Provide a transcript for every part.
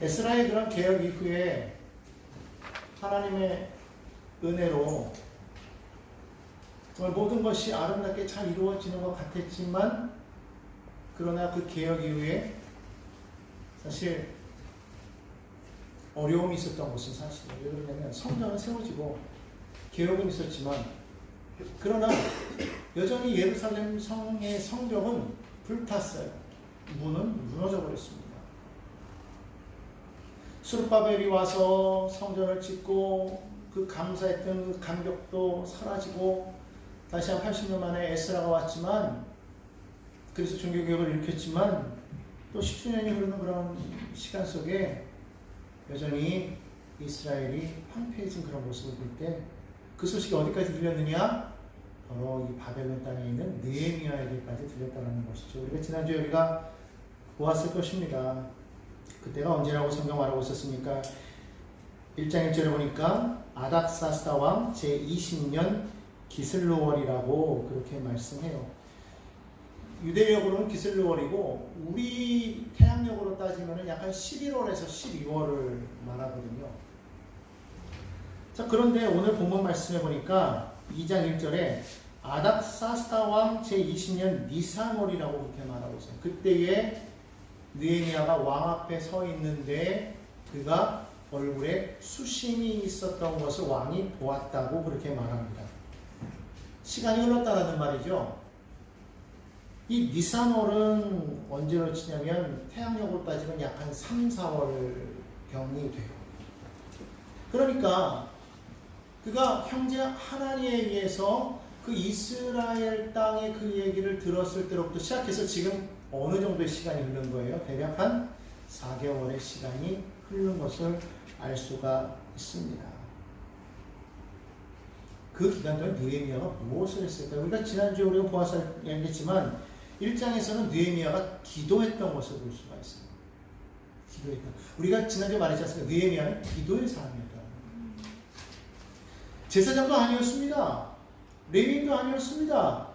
에스라의 그런 개혁 이후에 하나님의 은혜로 정말 모든 것이 아름답게 잘 이루어지는 것 같았지만 그러나 그 개혁 이후에 사실 어려움이 있었던 것은 사실이에요. 왜 그러냐면 성전은 세워지고 개혁은 있었지만 그러나 여전히 예루살렘 성의 성벽은 불탔어요. 문은 무너져 버렸습니다. 수르바벨이 와서 성전을 짓고 그 감사했던 그 감격도 사라지고 다시 한 80년 만에 에스라가 왔지만 그래서 종교개혁을 일으켰지만 또 10수년이 흐르는 그런 시간 속에 여전히 이스라엘이 황폐해진 그런 모습을 볼 때 그 소식이 어디까지 들렸느냐? 바로 이 바벨론 땅에 있는 느헤미야에게까지 들렸다는 것이죠. 우리가 지난주에 우리가 보았을 것입니다. 그때가 언제라고 성경 말하고 있었습니까? 1장 1절에 보니까 아닥사스다 왕 제20년 기슬로월이라고 그렇게 말씀해요. 유대력으로는 기슬로월이고 우리 태양력으로 따지면 약간 11월에서 12월을 말하거든요. 자 그런데 오늘 본문 말씀해 보니까 2장 1절에 아닥사스다 왕 제20년 니산월이라고 그렇게 말하고 있어요. 그때에 느헤미야가 왕 앞에 서 있는데 그가 얼굴에 수심이 있었던 것을 왕이 보았다고 그렇게 말합니다. 시간이 흘렀다라는 말이죠. 이 니산월은 언제로 치냐면 태양력으로 따지면 약 한 3, 4월 경이 돼요. 그러니까 그가 형제 하나님에 의해서 그 이스라엘 땅의 그 얘기를 들었을 때로부터 시작해서 지금 어느 정도의 시간이 흐른 거예요? 대략 한 4개월의 시간이 흐른 것을 알 수가 있습니다. 그 기간 동안 느헤미야가 무엇을 했을까요? 우리가 지난주에 우리가 보아서 얘기했지만 1장에서는 느헤미야가 기도했던 것을 볼 수가 있어요. 기도했다. 우리가 지난주에 말했지 않습니까? 느헤미야는 기도의 사람이었다. 제사장도 아니었습니다. 레위인도 아니었습니다.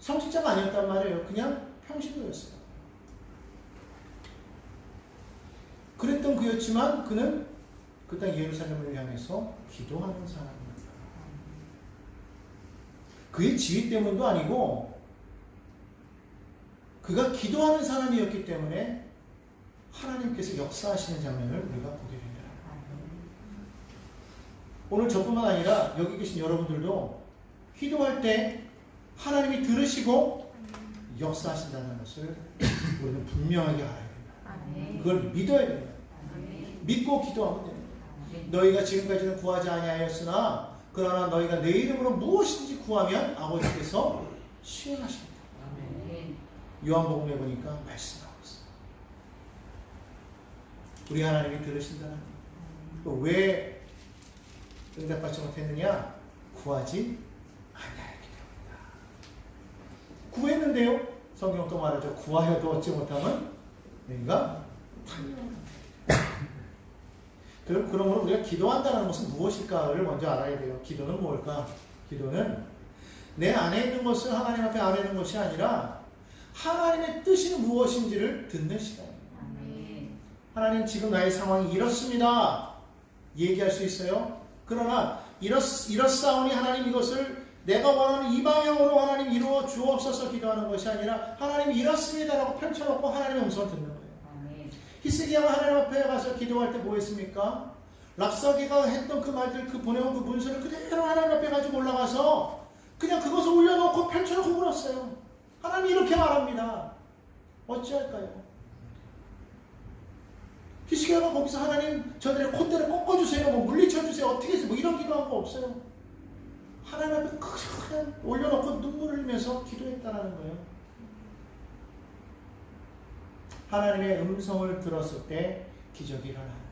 성직자가 아니었단 말이에요. 그냥 평신도였어요. 그랬던 그였지만 그는 그 땅 예루살렘을 향해서 기도하는 사람입니다. 그의 지위 때문도 아니고 그가 기도하는 사람이었기 때문에 하나님께서 역사하시는 장면을 우리가 보게 됩니다. 오늘 저뿐만 아니라 여기 계신 여러분들도 기도할 때 하나님이 들으시고 역사하신다는 것을 우리는 분명하게 알아야 됩니다. 그걸 믿어야 됩니다. 믿고 기도하면 됩니다. 너희가 지금까지는 구하지 아니하였으나 그러나 너희가 내 이름으로 무엇인지 구하면 아버지께서 시행하십니다. 요한복음에 보니까 말씀하고 있어요. 우리 하나님이 들으신다는 왜 응답받지 못했느냐? 구하지 아니하였기 때문이다. 구했는데요. 성경 또 말하죠. 구하여도 얻지 못하면 내가 그럼 그러므로 우리가 기도한다는 것은 무엇일까를 먼저 알아야 돼요. 기도는 뭘까? 기도는 내 안에 있는 것을 하나님 앞에 아뢰는 것이 아니라 하나님의 뜻이 무엇인지를 듣는 시간입니다. 하나님 지금 나의 상황이 이렇습니다. 얘기할 수 있어요. 그러나 이렇, 이렇사오니 하나님 이것을 내가 원하는 이 방향으로 하나님 이루어 주옵소서 기도하는 것이 아니라 하나님 이렇습니다라고 펼쳐놓고 하나님의 음성을 듣는 거예요. 히스기야가 하나님 앞에 가서 기도할 때 뭐 했습니까? 랍사기가 했던 그 말들, 그 보내온 그 문서를 그대로 하나님 앞에 가지고 올라가서 그냥 그것을 올려놓고 펼쳐놓고 울었어요. 하나님 이렇게 말합니다. 어찌할까요? 히스기야가 거기서 하나님 저들의 콧대를 꺾어주세요, 뭐 물리쳐주세요, 어떻게 해서 뭐 이런 기도한 거 없어요. 하나님 앞에 그냥 올려놓고 눈물을 흘리면서 기도했다라는 거예요. 하나님의 음성을 들었을 때 기적이 일어나요.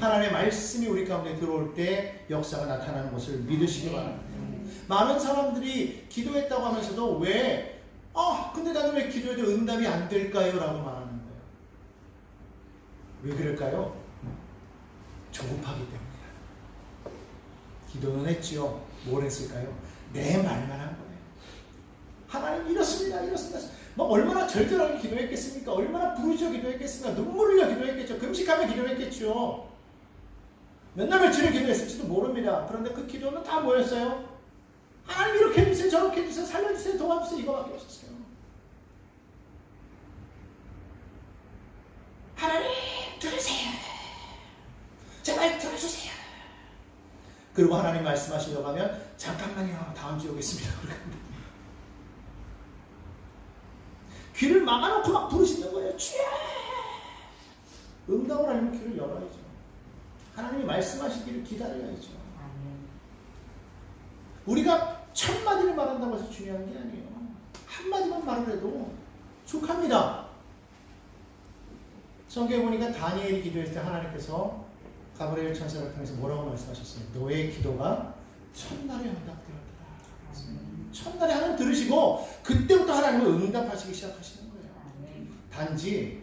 하나님의 말씀이 우리 가운데 들어올 때 역사가 나타나는 것을 믿으시기 바랍니다. 많은 사람들이 기도했다고 하면서도 왜, 아, 근데 나는 왜 기도해도 응답이 안 될까요? 라고 말하는 거예요. 왜 그럴까요? 조급하기 때문이다. 기도는 했지요. 뭘 했을까요? 내 말만 한 거예요. 하나님 이렇습니다. 이렇습니다. 뭐 얼마나 절절하게 기도했겠습니까? 얼마나 부르짖어 기도했겠습니까? 눈물 흘려 기도했겠죠. 금식하며 기도했겠죠. 몇날 며칠을 기도했을지도 모릅니다. 그런데 그 기도는 다 뭐였어요? 하나님 이렇게 해주세요. 저렇게 해주세요. 살려주세요. 도와주세요. 이거밖에 없었어요. 하나님 들으세요. 제발 들어주세요. 그리고 하나님 말씀하시려고 하면 잠깐만요. 다음 주에 오겠습니다. 귀를 막아놓고 막 부르시는 거예요. 주여! 응답을 하려면 귀를 열어야죠. 하나님이 말씀하시기를 기다려야죠. 우리가 천 마디를 말한다고 해서 중요한 게 아니에요. 한 마디만 말을 해도 족합니다. 성경에 보니까 다니엘이 기도했을 때 하나님께서 가브리엘 천사를 통해서 뭐라고 말씀하셨어요? 너의 기도가 첫날에 응답되었다. 첫날에 하나님 들으시고 그때부터 하나님은 응답하시기 시작하시는 거예요. 단지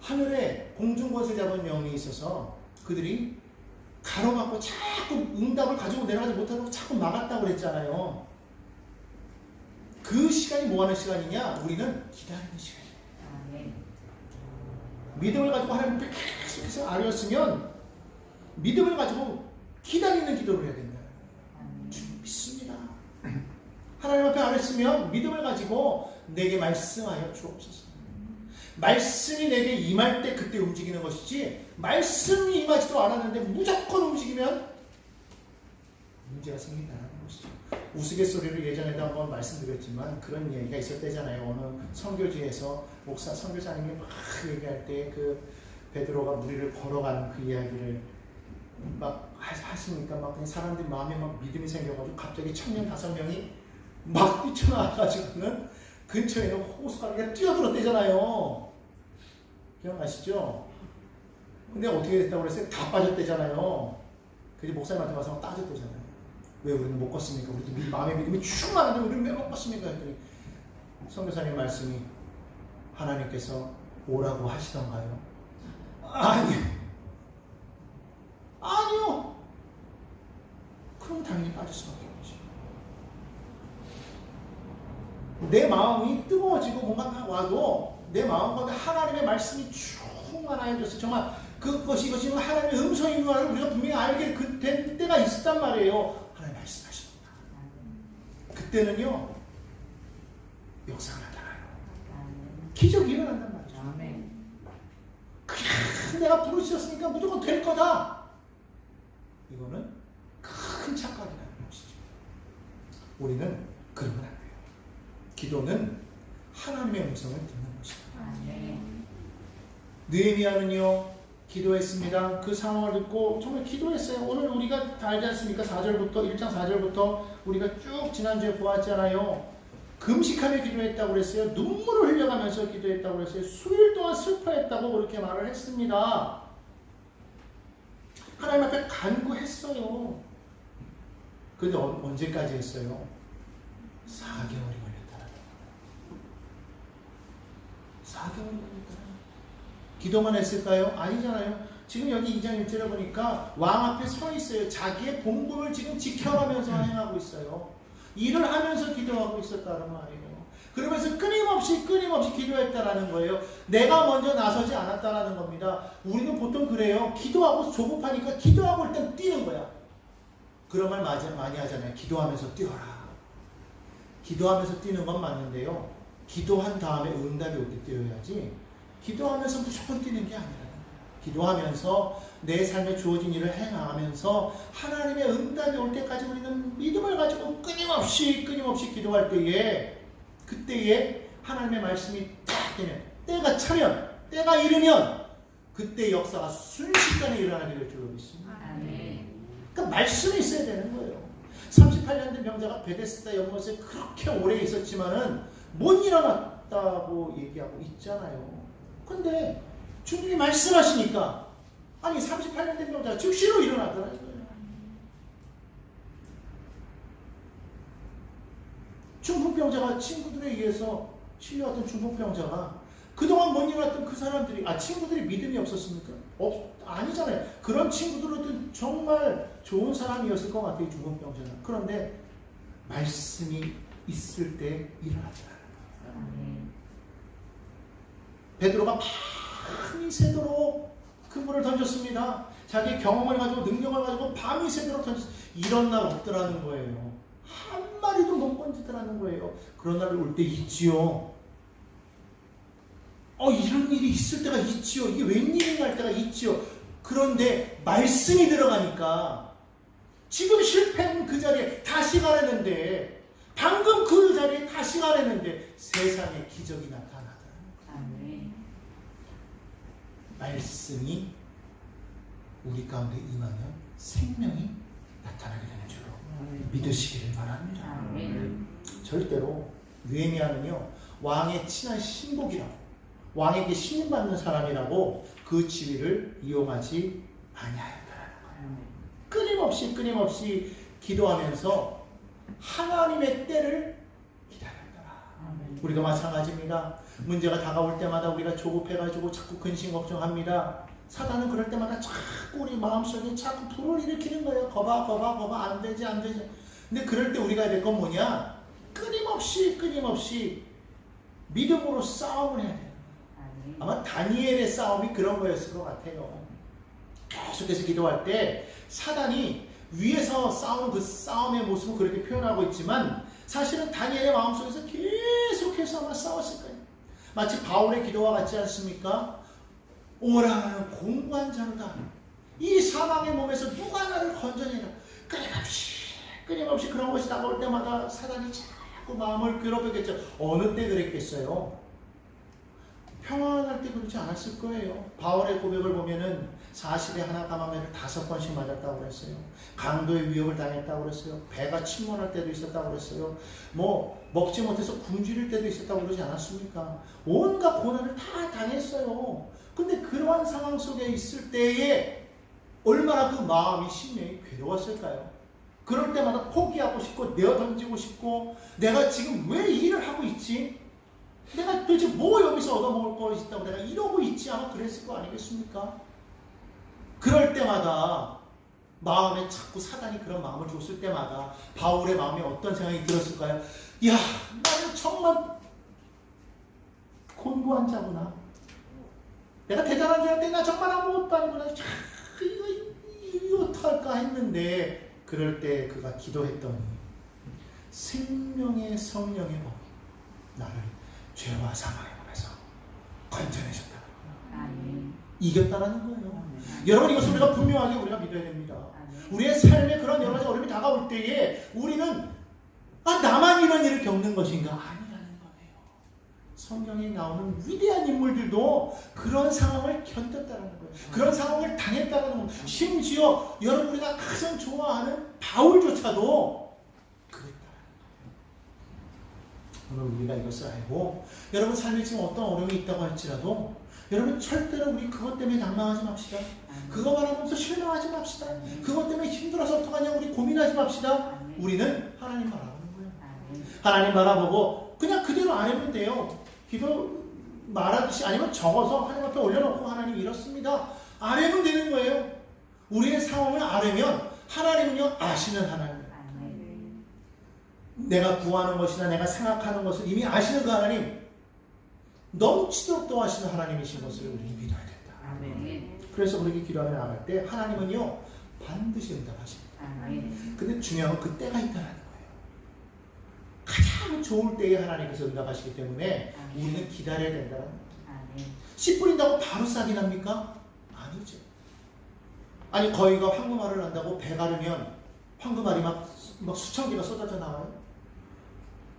하늘에 공중권세 잡은 영이 있어서 그들이 가로막고 자꾸 응답을 가지고 내려가지 못하고 자꾸 막았다고 그랬잖아요. 그 시간이 뭐 하는 시간이냐? 우리는 기다리는 시간이에요. 믿음을 가지고 하나님 계속해서 아뢰었으면 믿음을 가지고 기다리는 기도를 해야 된다. 주 믿습니다. 하나님 앞에 아뢰었으면 믿음을 가지고 내게 말씀하여 주옵소서. 말씀이 내게 임할 때 그때 움직이는 것이지 말씀이 임하지도 않았는데 무조건 움직이면 문제가 생긴다는 것이죠. 우스갯소리를 예전에도 한번 말씀드렸지만 그런 얘기가 있었대잖아요. 어느 선교지에서 목사 선교사님이 막 얘기할 때 그 베드로가 무리를 걸어가는 그 이야기를 막 하- 하시니까 막 사람들이 마음에 막 믿음이 생겨가지고 갑자기 청년 다섯 명이 막 뛰쳐나와가지고는 근처에 있는 호수가루가 뛰어들었대잖아요. 기억나시죠? 근데 어떻게 됐다고 그랬어요? 다 빠졌대잖아요. 그래서 목사님한테 와서 따졌대잖아요. 왜 우리는 못 걷습니까? 우리도 미- 마음의 믿음이 충만한데 우리는 왜 못 걷습니까? 했더니 선교사님 말씀이 하나님께서 오라고 하시던가요? 아니요. 아니요. 그럼 당연히 빠질 수밖에 없죠. 내 마음이 뜨거워지고 뭔가 막 와도 내 마음 가운데 하나님의 말씀이 충만하여져서 정말 그것이 이것이 하나님의 음성인 것을 우리가 분명히 알게 그- 된 때가 있었단 말이에요. 하나님 말씀하십니다. 그때는요 역사가 나타나요. 기적이 일어난단 말이죠. 그냥 내가 부르셨으니까 무조건 될 거다. 이거는 큰 착각이라는 것이죠. 우리는 그러면 안 돼요. 기도는 하나님의 음성을 듣는 것입니다. 느헤미야는요 기도했습니다. 그 상황을 듣고 정말 기도했어요. 오늘 우리가 다 알지 않습니까? 4절부터 1장 4절부터 우리가 쭉 지난주에 보았잖아요. 금식하며 기도했다고 그랬어요. 눈물을 흘려가면서 기도했다고 그랬어요. 수일 동안 슬퍼했다고 그렇게 말을 했습니다. 하나님 앞에 간구했어요. 근데 어- 언제까지 했어요? 4개월이 걸렸다. 4개월이 걸렸다. 기도만 했을까요? 아니잖아요. 지금 여기 2장 1절에 보니까 왕 앞에 서 있어요. 자기의 본분을 지금 지켜가면서 행하고 있어요. 일을 하면서 기도하고 있었다는 말이에요. 그러면서 끊임없이 끊임없이 기도했다라는 거예요. 내가 먼저 나서지 않았다라는 겁니다. 우리는 보통 그래요. 기도하고 조급하니까 기도하고 일단 뛰는 거야. 그런 말 많이 하잖아요. 기도하면서 뛰어라. 기도하면서 뛰는 건 맞는데요. 기도한 다음에 응답이 오게 뛰어야지. 기도하면서 무조건 뛰는 게 아니라. 기도하면서 내 삶에 주어진 일을 행하면서 하나님의 응답이 올 때까지 우리는 믿음을 가지고 끊임없이 끊임없이 기도할 때에 그때에 하나님의 말씀이 딱 되면 때가 차면 때가 이르면 그때 역사가 순식간에 일어나게 될 줄로 믿습니다. 그러니까 말씀이 있어야 되는 거예요. 38년 된 병자가 베데스다 연못에 그렇게 오래 있었지만은 못 일어났다고 얘기하고 있잖아요. 근데 주님이 말씀하시니까 아니 38년 된 병자가 즉시로 일어나더라는 거예요. 중풍병자가 친구들에 의해서 치료했던 중풍병자가 그동안 못 일어났던 그 사람들이 아 친구들이 믿음이 없었습니까? 없 아니잖아요. 그런 친구들은 정말 좋은 사람이었을 것 같아요. 중풍병자는. 그런데 말씀이 있을 때 일어나더라. 베드로가 밤이 새도록 그물을 던졌습니다. 자기 경험을 가지고 능력을 가지고 밤이 새도록 던졌. 이런 날 없더라는 거예요. 한 마리도 못 건지더라는 거예요. 그런 날이 올 때 있지요. 어 이런 일이 있을 때가 있지요. 이게 웬일인가 할 때가 있지요. 그런데 말씀이 들어가니까 지금 실패한 그 자리에 다시 가려는데 방금 그 자리에 다시 가려는데 세상에 기적이 나타나더라는 거예요. 말씀이 우리 가운데 임하면 생명이 나타나게 되는 줄로 믿으시기를 바랍니다. 아멘. 절대로 느헤미야는요 왕의 친한 신복이라고 왕에게 신임받는 사람이라고 그 지위를 이용하지 아니하였다라는 거예요. 끊임없이 끊임없이 기도하면서 하나님의 때를 기다렸더라. 우리도 마찬가지입니다. 문제가 다가올 때마다 우리가 조급해가지고 자꾸 근심 걱정합니다. 사단은 그럴 때마다 자꾸 우리 마음속에 자꾸 불을 일으키는 거예요. 거봐, 거봐, 거봐, 안 되지, 안 되지. 근데 그럴 때 우리가 해야 될건 뭐냐? 끊임없이, 끊임없이 믿음으로 싸움을 해야 돼요. 아마 다니엘의 싸움이 그런 거였을 것 같아요. 계속해서 기도할 때 사단이 위에서 싸우는 그 싸움의 모습을 그렇게 표현하고 있지만 사실은 다니엘의 마음속에서 계속해서 아마 싸웠을 거예요. 마치 바울의 기도와 같지 않습니까? 오라 공부한 자로다. 이 사망의 몸에서 누가 나를 건져내라. 끊임없이 끊임없이 그런 것이 다가올 때마다 사단이 자꾸 마음을 괴롭히겠죠. 어느 때 그랬겠어요? 평안할 때 그렇지 않았을 거예요. 바울의 고백을 보면은 40에 하나 가마매를 다섯 번씩 맞았다고 그랬어요. 강도의 위협을 당했다고 그랬어요. 배가 침몰할 때도 있었다고 그랬어요. 뭐 먹지 못해서 굶주릴 때도 있었다고 그러지 않았습니까? 온갖 고난을 다 당했어요. 근데 그러한 상황 속에 있을 때에 얼마나 그 마음이 심령이 괴로웠을까요? 그럴 때마다 포기하고 싶고 내어 던지고 싶고 내가 지금 왜이 일을 하고 있지? 내가 도대체 뭐 여기서 얻어먹을 것이 있다고 내가 이러고 있지 아마 그랬을 거 아니겠습니까? 그럴 때마다 마음에 자꾸 사단이 그런 마음을 줬을 때마다 바울의 마음에 어떤 생각이 들었을까요? 야, 나는 정말 곤고한 자구나. 내가 대단한 줄 알았더니 나 정말 아무것도 아니구나. 참, 이거, 이거 어떡할까 했는데 그럴 때 그가 기도했더니 생명의 성령의 법이 나를 죄와 사망의 몸에서 건져내셨다. 아멘. 이겼다라는 거예요. 아멘. 여러분 이것을 우리가 분명하게 우리가 믿어야 됩니다. 아멘. 우리의 삶에 그런 여러 가지 어려움이 다가올 때에 우리는 아 나만 이런 일을 겪는 것인가 거예요. 성경에 나오는 위대한 인물들도 그런 상황을 견뎠다는 거예요. 그런 상황을 당했다는 거예요. 심지어 여러분 우리가 가장 좋아하는 바울조차도 그랬다는 거예요. 오늘 우리가 이것을 알고 여러분 삶에 지금 어떤 어려움이 있다고 할지라도 여러분 절대로 우리 그것 때문에 낭망하지 맙시다. 그거 바라보면서 실망하지 맙시다. 그것 때문에 힘들어서 어떡하냐 우리 고민하지 맙시다. 우리는 하나님 바라보는 거예요. 하나님 바라보고 그냥 그대로 안 해도 돼요. 기도 말하듯이 아니면 적어서 하나님 앞에 올려놓고 하나님 이렇습니다. 안 하면 되는 거예요. 우리의 상황을 알으면 하나님은요 아시는 하나님. 내가 구하는 것이나 내가 생각하는 것을 이미 아시는 그 하나님 넘치도록 또 하시는 하나님이신 것을 우리는 믿어야 된다. 아멘. 그래서 그렇게 기도하며 나갈 때 하나님은요 반드시 응답하십니다. 아멘. 근데 중요한 건 그 때가 있다는 거예요. 가장 좋을 때에 하나님께서 응답하시기 때문에 우리는 기다려야 된다는. 씨 뿌린다고 바로 싹이 납니까? 아니죠. 아니 거위가 황금알을 난다고 배 가르면 황금알이 막, 막 수천 개가 쏟아져 나와요.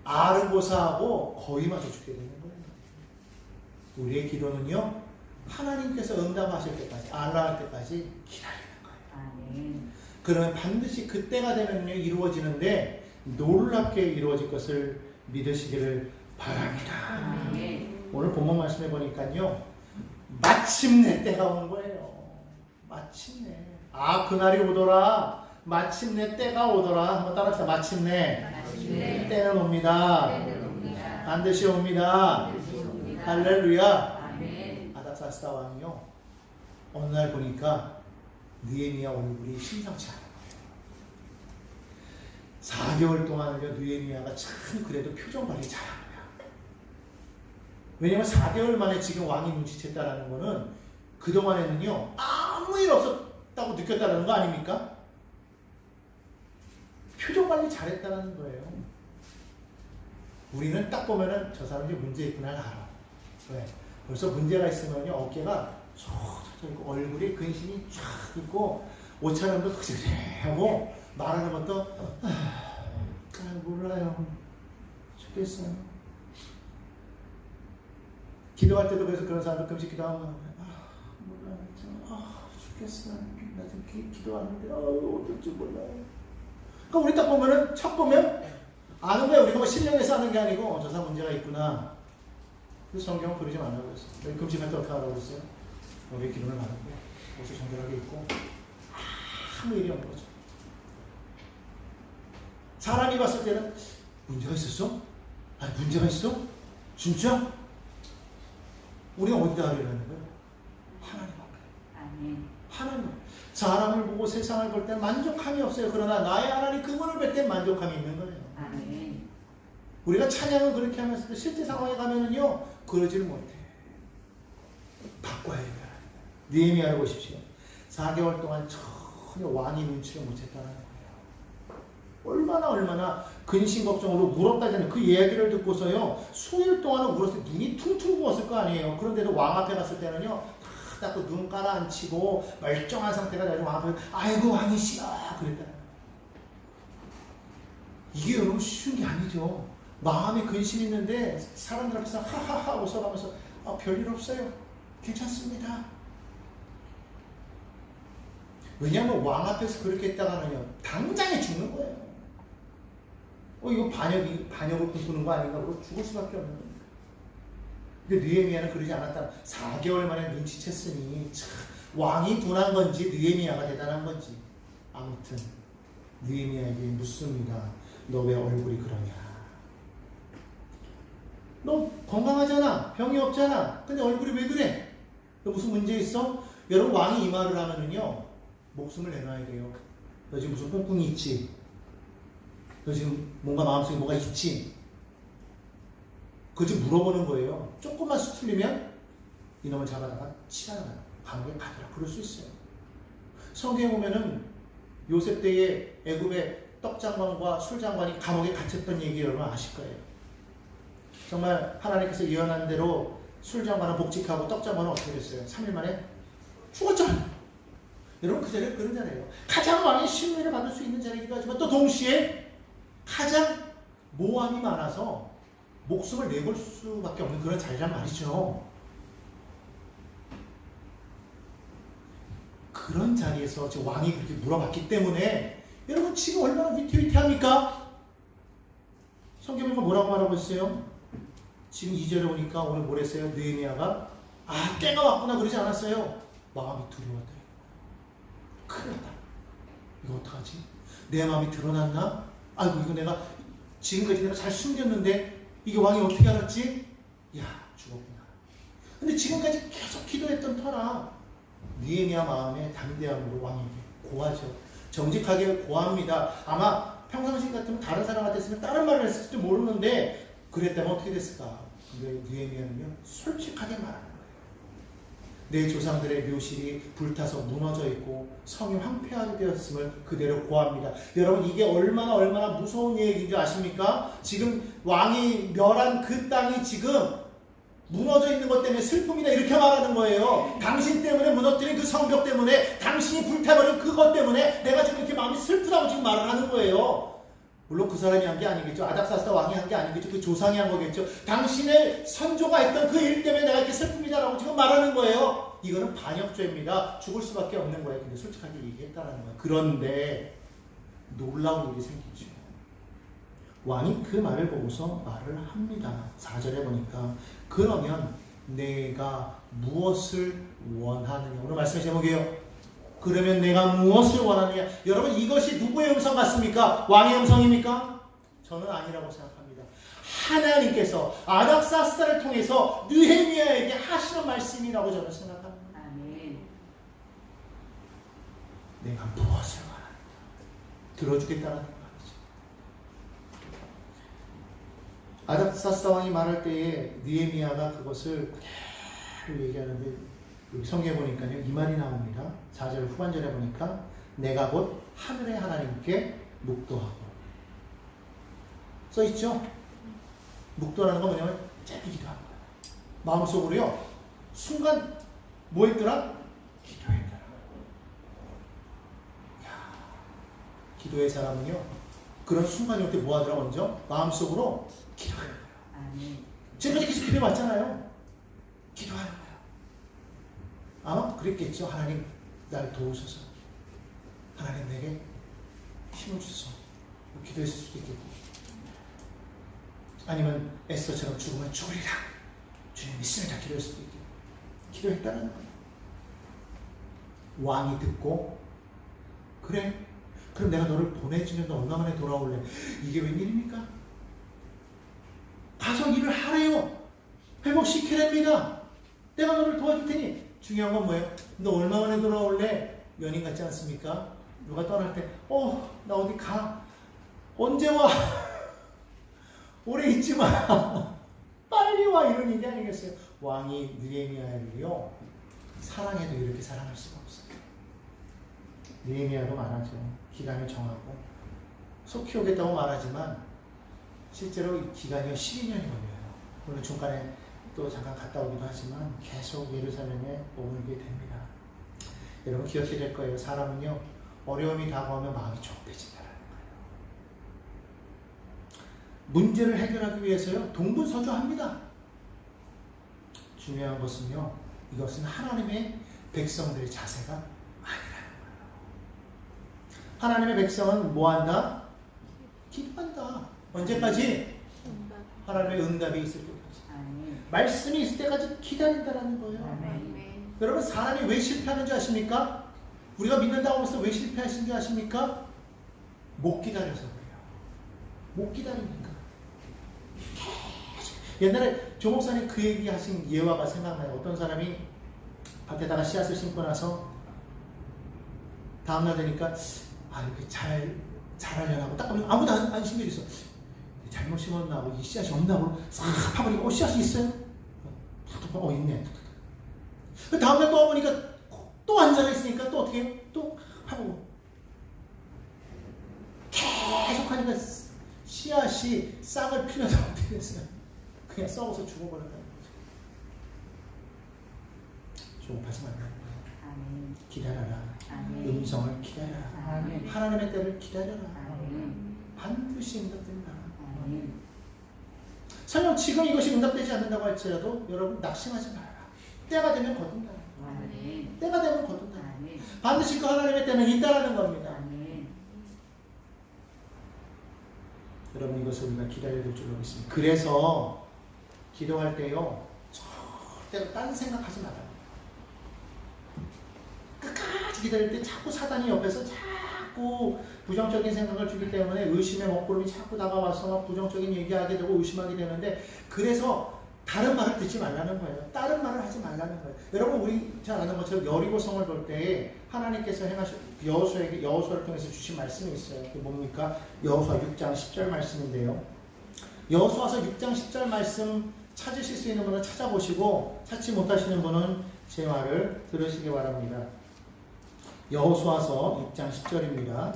알을 고사하고 거위마저 죽게 되는 거예요. 우리의 기도는요 하나님께서 응답하실 때까지 알라할 때까지 기다리는 거예요. 아멘. 그러면 반드시 그때가 되면요 이루어지는데 놀랍게 이루어질 것을 믿으시기를 바랍니다. 아멘. 오늘 본문 말씀해 보니까요 마침내 때가 오는 거예요. 마침내. 아 그날이 오더라. 마침내 때가 오더라. 한번 따라합시다. 마침내. 마침내 때는 옵니다. 반드시 옵니다. 할렐루야. 아닥사스다 왕이요. 어느 날 보니까 느헤미야 얼굴이 심상치 거예요. 4개월 동안은요 느헤미야가 참 그래도 표정 관리 잘한 거야. 왜냐면 4개월 만에 지금 왕이 눈치챘다라는 거는 그동안에는요 아무 일 없었다고 느꼈다는 거 아닙니까? 표정 관리 잘했다는 거예요. 우리는 딱 보면은 저 사람이 문제 있구나 알아. 왜? 벌써 문제가 있으면요 어깨가 쭉 젖어 있고 얼굴에 근심이 쫙 있고 옷차림도 흐지하고 말하는 것도 아, 아 몰라요 죽겠어요. 기도할 때도 그래서 그런 사람들 금식 기도하면 아 몰라요 저, 아 죽겠어요. 나 지금 기, 기도하는데 아 어떨지 몰라요. 그러니까 우리 딱 보면은 첫 보면 아는 거야 우리가 뭐 신령해서 하는 게 아니고 저 사람 문제가 있구나. 그래서 성경은 그러지 말라고 했어. 너희 금식할 때 어떻게 하라고 했어요? 너희 기도를 하는 거야. 옷을 정결하게 입고 아무 일이 없는 거죠. 사람이 봤을 때는 문제가 있었어? 아니 문제가 있어? 진짜? 우리가 어디다 하려는 거야? 하나님 앞에. 하나님. 사람을 보고 세상을 볼 때 만족함이 없어요. 그러나 나의 하나님 그분을 뵐때 만족함이 있는 거예요. 아멘. 우리가 찬양을 그렇게 하면서도 실제 상황에 가면은요 그러지를 못해. 바꿔야 돼요. 니에미아를 보십시오. 4개월 동안 전혀 왕이 눈치를 못 챘다는 거예요. 얼마나 얼마나 근심 걱정으로 울었다잖아요. 그 이야기를 듣고서요 수일 동안은 울었을 때 눈이 퉁퉁 부었을 거 아니에요. 그런데도 왕 앞에 갔을 때는요 다 닦고 눈 깔아앉히고 멀쩡한 상태가 나중에 왕 앞에 아이고 왕이시여 거예요. 이게 여러분 쉬운 게 아니죠. 마음에 근심이 있는데 사람들 앞에서 하하하 웃어가면서 아, 별일 없어요. 괜찮습니다. 왜냐하면 왕 앞에서 그렇게 했다가는요 당장에 죽는 거예요. 어 이거 반역이 반역을 꿈꾸는 거 아닌가? 그러고 죽을 수밖에 없는 겁니다. 근데 느헤미야는 그러지 않았다. 4개월 만에 눈치챘으니 참 왕이 둔한 건지 느헤미야가 대단한 건지 아무튼 느헤미야에게 묻습니다. 너 왜 얼굴이 그러냐? 너 건강하잖아. 병이 없잖아. 근데 얼굴이 왜 그래? 너 무슨 문제 있어? 여러분 왕이 이 말을 하면은요 목숨을 내놔야 돼요. 너 지금 무슨 꿍꿍이 있지? 너 지금 뭔가 마음속에 뭐가 있지? 그거 지금 물어보는 거예요. 조금만 수틀리면 이놈을 잡아다가 치아나 감옥에 가더라. 그럴 수 있어요. 성경에 보면은 요셉 때에 애굽의 떡장관과 술장관이 감옥에 갇혔던 얘기 여러분 아실 거예요. 정말 하나님께서 예언한 대로 술장관은 복직하고 떡장관은 어떻게 됐어요? 3일 만에 죽었잖아요. 여러분 그 자리가 그런 자리예요. 가장 왕의 신뢰를 받을 수 있는 자리이기도 하지만 또 동시에 가장 모함이 많아서 목숨을 내걸 수밖에 없는 그런 자리란 말이죠. 그런 자리에서 지금 왕이 그렇게 물어봤기 때문에 여러분 지금 얼마나 위태위태합니까? 성경에서 뭐라고 말하고 있어요? 지금 2절에 오니까 오늘 뭐랬어요? 느헤미야가 아 때가 왔구나 그러지 않았어요. 마음이 두려웠다. 큰일 났다. 이거 어떡하지? 내 마음이 드러났나? 아이고 이거 내가 지금까지 내가 잘 숨겼는데 이게 왕이 어떻게 알았지? 야 죽었구나. 근데 지금까지 계속 기도했던 터라 니에미아 마음에 담대함으로 왕에게 고하죠. 정직하게 고합니다. 아마 평상시 같으면 다른 사람 같았으면 다른 말을 했을지 모르는데 그랬다면 어떻게 됐을까? 근데 니에미아는요 솔직하게 거예요. 내 조상들의 묘실이 불타서 무너져 있고 성이 황폐하게 되었음을 그대로 고합니다. 여러분 이게 얼마나 얼마나 무서운 얘기인지 아십니까? 지금 왕이 멸한 그 땅이 지금 무너져 있는 것 때문에 슬픔이다 이렇게 말하는 거예요. 당신 때문에 무너뜨린 그 성벽 때문에 당신이 불태버린 그것 때문에 내가 지금 이렇게 마음이 슬프다고 지금 말을 하는 거예요. 물론 그 사람이 한 게 아니겠죠. 아닥사스다 왕이 한 게 아니겠죠. 그 조상이 한 거겠죠. 당신의 선조가 했던 그 일 때문에 내가 이렇게 슬픕니다라고 지금 말하는 거예요. 이거는 반역죄입니다. 죽을 수밖에 없는 거예요. 근데 솔직하게 얘기했다는 거예요. 그런데 놀라운 일이 생기죠. 왕이 그 말을 보고서 말을 합니다. 4절에 보니까 그러면 내가 무엇을 원하느냐. 오늘 말씀의 제목이에요. 그러면 내가 무엇을 원하느냐? 여러분 이것이 누구의 음성 같습니까? 왕의 음성입니까? 저는 아니라고 생각합니다. 하나님께서 아닥사스다를 통해서 느헤미야에게 하시는 말씀이라고 저는 생각합니다. 아멘. 내가 무엇을 원하느냐? 들어주겠다는 말이죠. 아닥사스 왕이 말할 때에 느헤미야가 그것을 그대로 얘기하는데 성경에 보니까요 이 말이 나옵니다. 4절 후반절에 보니까 내가 곧 하늘의 하나님께 묵도하고 써 있죠. 묵도라는 건 뭐냐면 짧게 기도하는 거예요. 마음속으로요 순간 뭐 했더라? 기도했더라. 야, 기도의 사람은요 그런 순간이 올 때 뭐 하더라 먼저 마음속으로 기도해요. 아멘. 지금까지 계속 기도해 왔잖아요. 기도하는 거야. 아마 그랬겠죠. 하나님 날 도우소서. 하나님 내게 힘을 주소서. 기도했을 수도 있겠고. 아니면 에스더처럼 죽으면 죽으리라. 주님 믿습니다. 기도할 수도 있겠고. 기도했다는 거예요. 왕이 듣고 그래. 그럼 내가 너를 보내주면 너 얼마 만에 돌아올래? 이게 웬일입니까? 가서 일을 하래요. 회복시키랍니다. 내가 너를 도와줄 테니 중요한 건 뭐예요? 너 얼마 만에 돌아올래? 연인 같지 않습니까? 누가 떠날 때, 어, 나 어디 가. 언제 와? 오래 있지 마. 빨리 와. 이런 얘기 아니겠어요? 왕이 느헤미야를요 사랑해도 이렇게 사랑할 수가 없어요. 느헤미야도 말하죠. 기간을 정하고 속 키우겠다고 말하지만 실제로 이 기간이 12년이 걸려요. 물론 중간에 또 잠깐 갔다 오기도 하지만 계속 예루살렘에 머물게 됩니다. 여러분 기억해야 될 거예요. 사람은요 어려움이 다가오면 마음이 좁혀진다는 거예요. 문제를 해결하기 위해서요 동분서주합니다. 중요한 것은요 이것은 하나님의 백성들의 자세가 아니라는 거예요. 하나님의 백성은 뭐한다? 기도한다. 언제까지? 하나님의 응답이 있을 때까지. 말씀이 있을 때까지 기다린다라는 거예요. 아멘. 여러분 사람이 왜 실패하는 줄 아십니까? 우리가 믿는다고 해서 왜 실패하신 줄 아십니까? 못 기다려서 그래요. 못 기다리니까. 계속. 옛날에 조 목사님 그 얘기 하신 예화가 생각나요. 어떤 사람이 밭에다가 씨앗을 심고 나서 다음날 되니까 아 이렇게 잘 자라려나고 딱 보면 아무도 안, 안 신경 있어. 잘못 심었나 하고 이 씨앗이 없나 하고 싹 파버리고 어 씨앗이 있어요? 어 있네. 그 다음날 또 와보니까 또 앉아 있으니까 또 어떻게 해요? 또 하고 계속 하니까 씨앗이 싹을 피려다 어떻게 됐어요? 그냥 썩어서 거죠. 조급하지 거예요. 아멘. 기다려라. 아멘. 음성을 기다려라. 아멘. 하나님의 때를 기다려라. 아멘. 반드시 응답된다. 설령 지금 이것이 응답되지 않는다고 할지라도 여러분 낙심하지 말아라. 때가 되면 거둔다. 아멘. 때가 되면 거둔다. 아멘. 반드시 그 하나님의 때는 있다라는 겁니다. 아멘. 여러분 이것을 우리가 기다려야 될 줄로 믿습니다. 그래서 기도할 때요 절대로 딴 생각하지 말아요. 끝까지 기다릴 때 자꾸 사단이 옆에서 자 꾸 부정적인 생각을 주기 때문에 의심의 먹구름이 자꾸 다가와서 막 부정적인 얘기하게 되고 의심하게 되는데 그래서 다른 말을 듣지 말라는 거예요. 다른 말을 하지 말라는 거예요. 여러분 우리 잘 아는 것처럼 여리고성을 돌때 하나님께서 행하신 여호수에게 여호수를 통해서 주신 말씀이 있어요. 그게 뭡니까? 여호수아 6장 10절 말씀인데요. 여호수아서 6장 10절 말씀 찾으실 수 있는 분은 찾아보시고 찾지 못하시는 분은 제 말을 들으시기 바랍니다. 여호수아서 6장 10절입니다.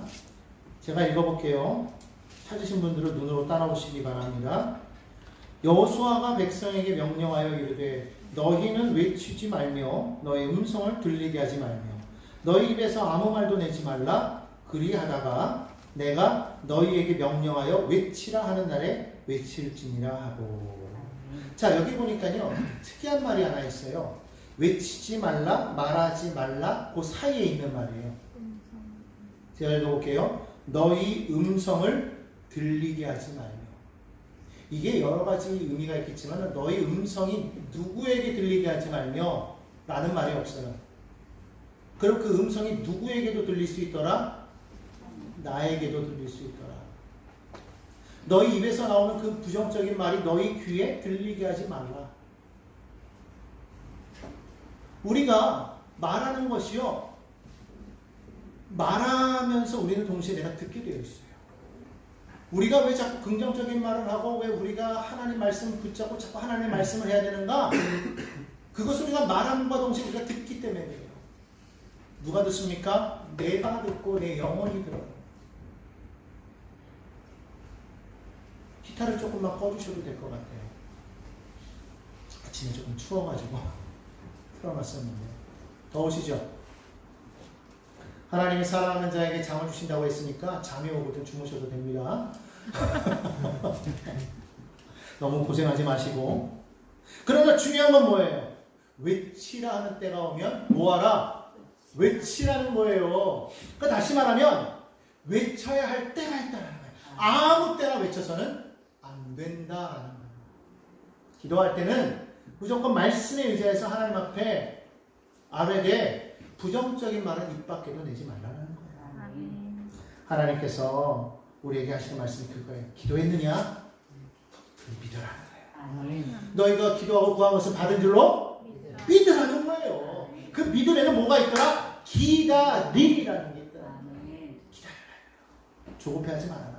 제가 읽어볼게요. 찾으신 분들은 눈으로 따라오시기 바랍니다. 여호수아가 백성에게 명령하여 이르되 너희는 외치지 말며 너의 음성을 들리게 하지 말며 너희 입에서 아무 말도 내지 말라 그리하다가 내가 너희에게 명령하여 외치라 하는 날에 외칠지니라 하고 자 여기 보니까요 특이한 말이 하나 있어요 외치지 말라 말하지 말라 그 사이에 있는 말이에요 제가 읽어볼게요 너희 음성을 들리게 하지 말며 이게 여러 가지 의미가 있겠지만 너희 음성이 누구에게 들리게 하지 말며 라는 말이 없어요. 그럼 그 음성이 누구에게도 들릴 수 있더라? 나에게도 들릴 수 있더라. 너희 입에서 나오는 그 부정적인 말이 너희 귀에 들리게 하지 말라. 우리가 말하는 것이요. 말하면서 우리는 동시에 내가 듣게 되어 있어요. 우리가 왜 자꾸 긍정적인 말을 하고 왜 우리가 하나님 말씀을 붙잡고 자꾸 하나님의 말씀을 해야 되는가? 그것을 우리가 말함과 동시에 우리가 듣기 때문에 그래요. 누가 듣습니까? 내가 듣고 내 영혼이 들어요. 기타를 조금만 꺼주셔도 될 것 같아요. 아침에 조금 추워가지고 틀어놨었는데 더우시죠? 하나님이 사랑하는 자에게 잠을 주신다고 했으니까 잠이 오거든 주무셔도 됩니다. 너무 고생하지 마시고. 그러나 중요한 건 뭐예요? 외치라 하는 때가 오면 뭐하라? 외치라는 거예요. 그러니까 다시 말하면 외쳐야 할 때가 있다는 거예요. 아무 때나 외쳐서는 안 된다라는 거예요. 기도할 때는 무조건 말씀에 의지해서 하나님 앞에 아베게 부정적인 말은 입 밖에도 내지 말라는 거예요. 아멘. 하나님께서 우리에게 하시는 말씀이 그거예요. 기도했느냐? 믿으라는 거예요. 아멘. 너희가 기도하고 구한 것을 받은 줄로 믿으라는 거예요. 그 믿음에는 뭐가 있더라? 기다림이라는 게 있더라. 아멘. 조급해하지 말아라.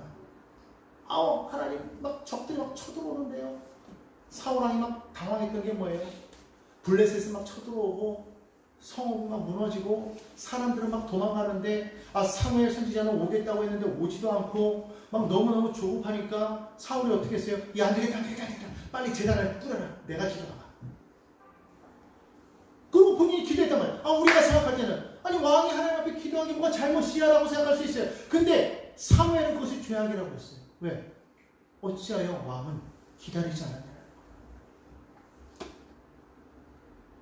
아우 하나님 막 적들이 막 쳐들어오는데요. 사우랑이 막 당황했던 게 뭐예요? 블레셋이 막 쳐들어오고 성읍이 막 무너지고 사람들은 막 도망가는데 아 사무엘 선지자는 오겠다고 했는데 오지도 않고 막 너무너무 조급하니까 사울이 어떻게 했어요? 야안 되겠다 안 되겠다 안 되겠다. 빨리 재단을 꾸려라. 내가 기도하가 그리고 본인이 기도했단 말이에요. 아 우리가 생각할 때는. 아니 왕이 하나님 앞에 기도하기 뭐가 잘못이야 라고 생각할 수 있어요. 근데 사무엘은 그것을 죄악이라고 했어요. 왜? 어찌하여 왕은 기다리지 않았냐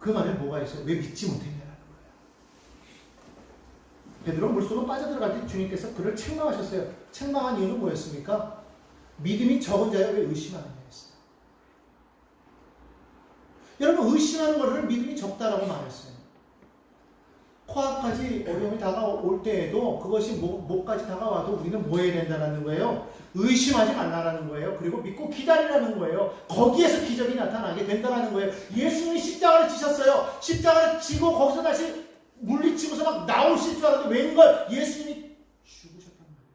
그 말에 뭐가 있어요? 왜 믿지 못했냐라는 거예요. 베드로 물속으로 빠져들어갈 때 주님께서 그를 책망하셨어요. 책망한 이유는 뭐였습니까? 믿음이 적은 자여 왜 의심하느냐 했어요. 여러분 의심하는 것을 믿음이 적다라고 말했어요. 코앞까지 어려움이 다가올 때에도 그것이 목, 목까지 다가와도 우리는 뭐 해야 된다는 거예요? 의심하지 말라라는 거예요. 그리고 믿고 기다리라는 거예요. 거기에서 기적이 나타나게 된다는 거예요. 예수님이 십자가를 지셨어요. 십자가를 지고 거기서 다시 물리치고서 막 나오실 줄 알았는데 웬걸 예수님이 죽으셨단 말이에요.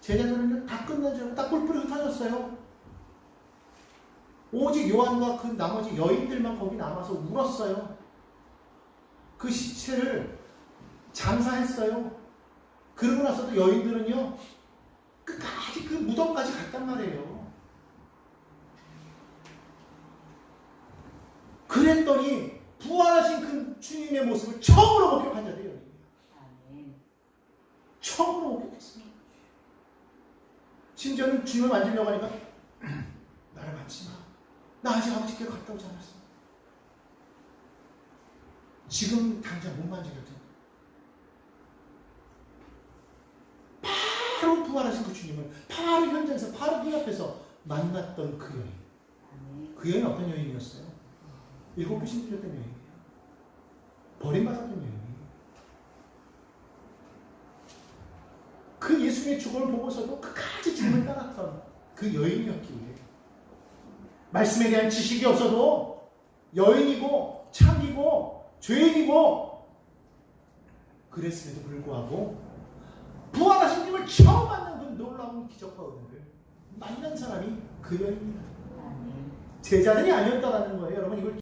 제자들은 다 끝난 줄 알고 다 뿔뿔이 흩어졌어요. 오직 요한과 그 나머지 여인들만 거기 남아서 울었어요. 그 시체를 장사했어요. 그러고 나서도 여인들은요, 끝까지 그 무덤까지 갔단 말이에요. 그랬더니 부활하신 그 주님의 모습을 처음으로 목격한 자들이 여인이에요. 아멘. 처음으로 목격했습니다. 심지어는 주님을 만지려고 하니까 나를 만지지 마. 나 아직 아버지께 갔다 오지 않았어. 지금 당장 못 만지거든. 바로 부활하신 그 주님을 바로 현장에서 바로 눈앞에서 만났던 그 여인. 그 여인 어떤 여인이었어요? 일곱 귀신 들렸던 여인이에요. 버림받았던 여인이에요. 그 예수님의 죽음을 보고서도 끝까지 주님을 따랐던 그 여인이었기에 말씀에 대한 지식이 없어도 여인이고 창이고 죄인이고 그랬음에도 불구하고 부활하신 님을 처음 만난 그 놀라운 기적과 은혜를 만난 사람이 그 여인이다. 아멘. 제자들이 아니었다라는 거예요. 여러분 이걸